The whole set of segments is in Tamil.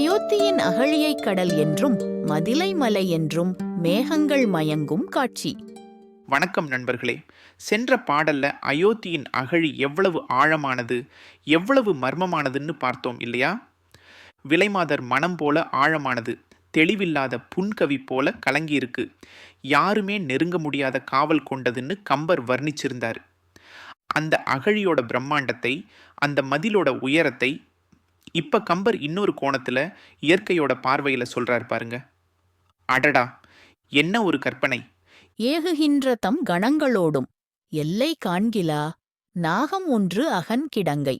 அயோத்தியின் அகழியைக் கடல் என்றும் மதிலை மலை என்றும் மேகங்கள் மயங்கும் காட்சி. வணக்கம் நண்பர்களே. சென்ற பாடல்ல அயோத்தியின் அகழி எவ்வளவு ஆழமானது எவ்வளவு மர்மமானதுன்னு பார்த்தோம் இல்லையா? விலைமாதர் மனம் போல ஆழமானது தெளிவில்லாத புன்கவி போல கலங்கியிருக்கு. யாருமே நெருங்க முடியாத காவல் கொண்டதுன்னு கம்பர் வர்ணிச்சிருந்தார். அந்த அகழியோட பிரம்மாண்டத்தை அந்த மதிலோட உயரத்தை இப்ப கம்பர் இன்னொரு கோணத்துல இயற்கையோட பார்வையில சொல்றார் பாருங்க. அடடா என்ன ஒரு கற்பனை. ஏகுகின்ற தம் கணங்களோடும் எல்லை காண்கிலா நாகம் ஒன்று அகன் கிடங்கை.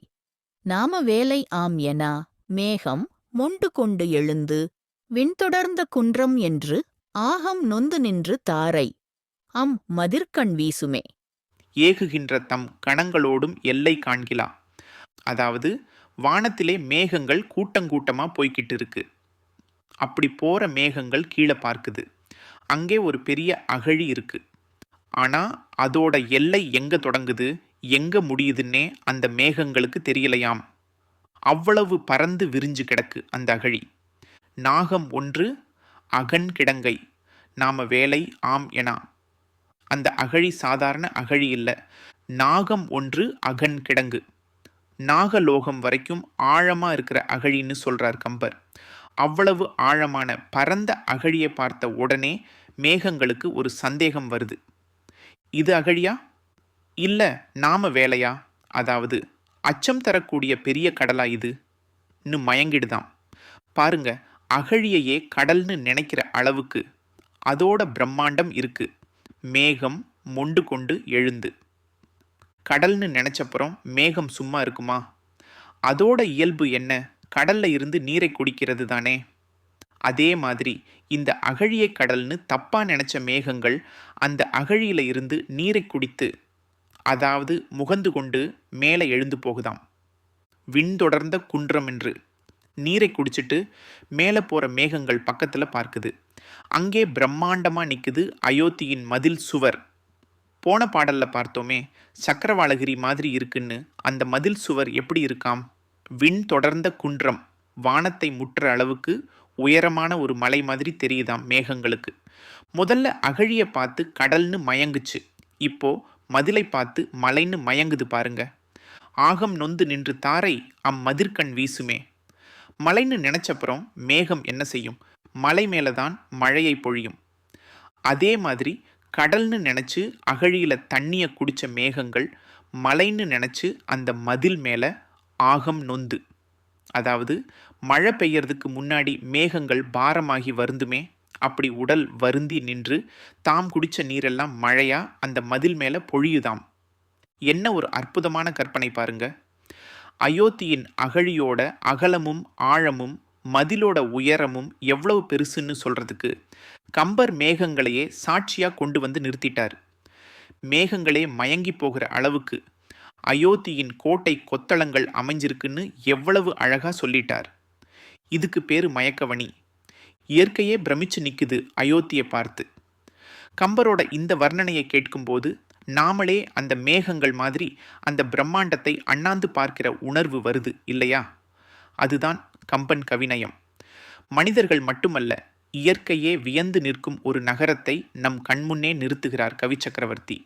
நாம வேலை ஆம் எனா மேகம் மொண்டு கொண்டு எழுந்து விண்தொடர்ந்த குன்றம் என்று ஆகம் நொந்து நின்று தாரை. அம் மதிர்கண் வீசுமே. ஏகுகின்ற தம் கணங்களோடும் எல்லை காண்கிலா. அதாவது வானத்திலே மேகங்கள் கூட்டங்கூட்டமாக போய்கிட்டு இருக்கு அப்படி போகிற மேகங்கள் கீழே பார்க்குது. அங்கே ஒரு பெரிய அகழி இருக்கு. ஆனால் அதோட எல்லை எங்கே தொடங்குது? எங்கே முடியுதுன்னே அந்த மேகங்களுக்கு தெரியலையாம். அவ்வளவு பறந்து விரிஞ்சு கிடக்கு அந்த அகழி. நாகம் ஒன்று அகன் கிடங்கை. நாம வேலை ஆம் எனா. அந்த அகழி சாதாரண அகழி இல்லை. நாகம் ஒன்று அகன் கிடங்கு. நாகலோகம் வரைக்கும் ஆழமாக இருக்கிற அகழின்னு சொல்கிறார் கம்பர். அவ்வளவு ஆழமான பரந்த அகழியை பார்த்த உடனே மேகங்களுக்கு ஒரு சந்தேகம் வருது. இது அகழியா? இல்லை நாம வேலையா? அதாவது அச்சம் தரக்கூடிய பெரிய கடலா இது? இன்னும் மயங்கிடுதாம். பாருங்க அகழியையே கடல்னு நினைக்கிற அளவுக்கு அதோட பிரம்மாண்டம் இருக்கு. மேகம் மொண்டு கொண்டு எழுந்து. கடல்னு நினச்சப்புறம் மேகம் சும்மா இருக்குமா? அதோட இயல்பு என்ன? கடல்ல இருந்து நீரை குடிக்கிறது தானே? அதே மாதிரி இந்த அகழிய கடல்னு தப்பா நினைச்ச மேகங்கள் அந்த அகழியில இருந்து நீரை குடித்து அதாவது முகந்து கொண்டு மேலே எழுந்து போகுதாம். விண்தொடர்ந்த குன்றம் என்று நீரை குடிச்சிட்டு மேலே போற மேகங்கள் பக்கத்துல பார்க்குது. அங்கே பிரம்மாண்டமா நிற்குது அயோத்தியின் மதில் சுவர். போன பாடலில் பார்த்தோமே சக்கரவாளகிரி மாதிரி இருக்குன்னு அந்த மதில் சுவர் எப்படி இருக்காம்? விண் தொடர்ந்த குன்றம் வானத்தை முற்ற அளவுக்கு உயரமான ஒரு மலை மாதிரி தெரியுதாம் மேகங்களுக்கு. முதல்ல அகழியை பார்த்து கடல்னு மயங்குச்சு. இப்போ மதிலை பார்த்து மலைன்னு மயங்குது பாருங்க. ஆகம் நொந்து நின்று தாரை அம்மதிர்கண் வீசுமே. மலைன்னு நினச்சப்புறம் மேகம் என்ன செய்யும்? மலை மேலே தான் மழையை பொழியும். அதே மாதிரி கடல்னு நினச்சி அகழியில் தண்ணியை குடித்த மேகங்கள் மலைன்னு நினச்சி அந்த மதில் மேலே ஆகம் நொந்து. அதாவது மழை பெய்யறதுக்கு முன்னாடி மேகங்கள் பாரமாகி வருந்துமே அப்படி உடல் வருந்தி நின்று தாம் குடித்த நீரெல்லாம் மழையாக அந்த மதில் மேலே பொழியுதாம்? என்ன ஒரு அற்புதமான கற்பனை பாருங்க. அயோத்தியின் அகழியோட அகலமும் ஆழமும் மதிலோட உயரமும் எவ்வளவு பெருசுன்னு சொல்கிறதுக்கு கம்பர் மேகங்களையே சாட்சியாக கொண்டு வந்து நிறுத்திட்டார். மேகங்களே மயங்கி போகிற அளவுக்கு அயோத்தியின் கோட்டை கொத்தளங்கள் அமைஞ்சிருக்குன்னு எவ்வளவு அழகாக சொல்லிட்டார். இதுக்கு பேர் மயக்கவணி. இயற்கையே பிரமிச்சு நிற்குது அயோத்தியை பார்த்து. கம்பரோட இந்த வர்ணனையை கேட்கும்போது நாமளே அந்த மேகங்கள் மாதிரி அந்த பிரம்மாண்டத்தை அண்ணாந்து பார்க்கிற உணர்வு வருது இல்லையா? அதுதான் கம்பன் கவிநயம். மனிதர்கள் மட்டுமல்ல இயற்கையே வியந்து நிற்கும் ஒரு நகரத்தை நம் கண்முன்னே நிறுத்துகிறார் கவி சக்கரவர்த்தி.